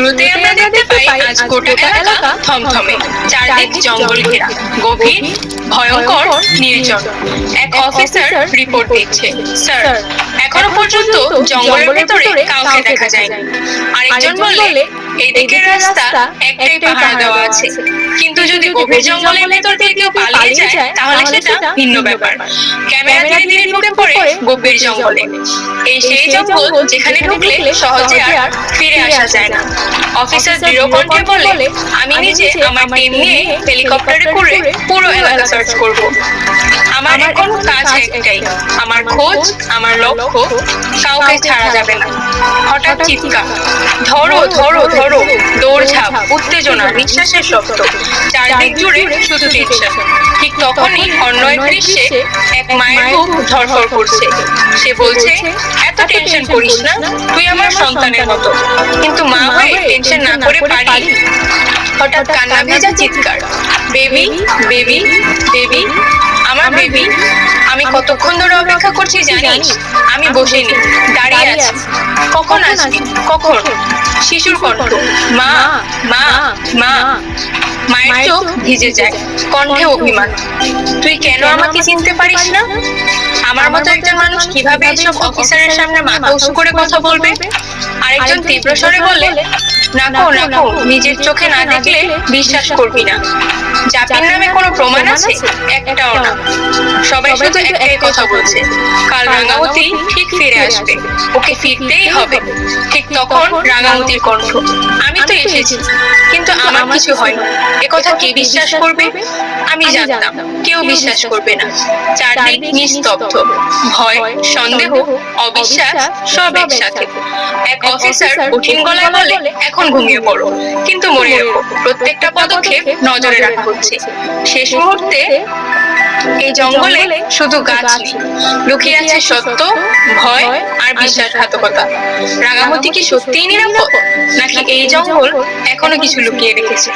শুরুতে আমরা দেখতে পাই আজ গোটা এলাকা থমথমে। চারদিক জঙ্গল ঘেরা। গভীর ভয়ঙ্কর নির্জন। এক অফিসার রিপোর্ট দিচ্ছে। স্যার এখনও পর্যন্ত জঙ্গলের ভেতরে কাউকে দেখা যায়নি। আরেকজন বললে এই দিকের রাস্তা একটাই পাহারা দেওয়া আছে। কিন্তু যদি গভীর জঙ্গলের ভেতর দিয়ে কেউ পালিয়ে যায় তাহলে সেটা ভিন্ন ব্যাপার। ক্যামেরা ধীরে ধীরে ঢুকে পড়ে গভীর জঙ্গলে এই সেই জঙ্গল যেখানে ঢুকলে সহজে আর ফিরে আসা যায় না। অফিসার দৃঢ় কণ্ঠে বলে আমি নিজে আমার টিম নিয়ে হেলিকপ্টারে করে পুরো এলাকা সার্চ করব। আমার এখন কাজ একটাই আমার খোঁজ আমার লক্ষ্য কাউকে ছাড়া যাবে না। হঠাৎ চিৎকার। ধরো ধরো ধরো দৌড়ঝাঁপ উত্তেজনা নিঃশ্বাসের শব্দ। চারদিক জুড়ে শুধু টেনশন ঠিক তখনই অন্য এক দৃশ্যে এক মায়ের বুক ধরফর করছে। সে বলছে এত টেনশন করিস না। তুই আমার সন্তানের মতো। কিন্তু মা হয়ে টেনশন না করে পারি। হঠাৎ কান্না ভেজা চিৎকার। বেবি বেবি বেবি আমার বেবি আমি কতক্ষণ ধরে অপেক্ষা করছি জানিস? আমি বসে নি দাঁড়িয়ে আছি। কখন আসবি? কখন? শিশুর কণ্ঠ। মা মা মা মায়ের চোখ ভিজে যায়। কণ্ঠে অভিমান। তুই কেন আমাকে চিনতে পারিস না? আমার মতো একজন মানুষ কীভাবে এসব অফিসারের সামনে মাথা উঁচু করে কথা বলবে? আরেকজন তীব্র স্বরে বলে নাকো নাকো নিজের চোখে না দেখলে বিশ্বাস করবি না। জাপির নামে কোনো প্রমাণ আছে? একটাও না। সবাই শুধু একটাই কথা বলছে। কাল রাঙামতি ঠিক ফিরে আসবে। ওকে ফিরতেই হবে। ঠিক তখন রাঙামতির কণ্ঠ। আমি তো এসেছি। কিন্তু আমার কিছু হয়নি। একথা কে বিশ্বাস করবে? আমি জানতাম। কেউ বিশ্বাস করবে না। চারদিক নিস্তব্ধ। ভয় সন্দেহ অবিশ্বাস সব একসাথে। এক অফিসার কঠিন গলায় বলে এখন ঘুমিয়ে পড়ো। কিন্তু মনে রেখো প্রত্যেকটা পদক্ষেপ নজরে রাখা। হচ্ছে শেষ মুহূর্তে এই জঙ্গলে শুধু গাছ লুকিয়ে আছে সত্য ভয় আর বিশ্বাসঘাতকতা রাঙামতি কি সত্যিই নিরাপদ নাকি এই জঙ্গল এখনও কিছু লুকিয়ে রেখেছে?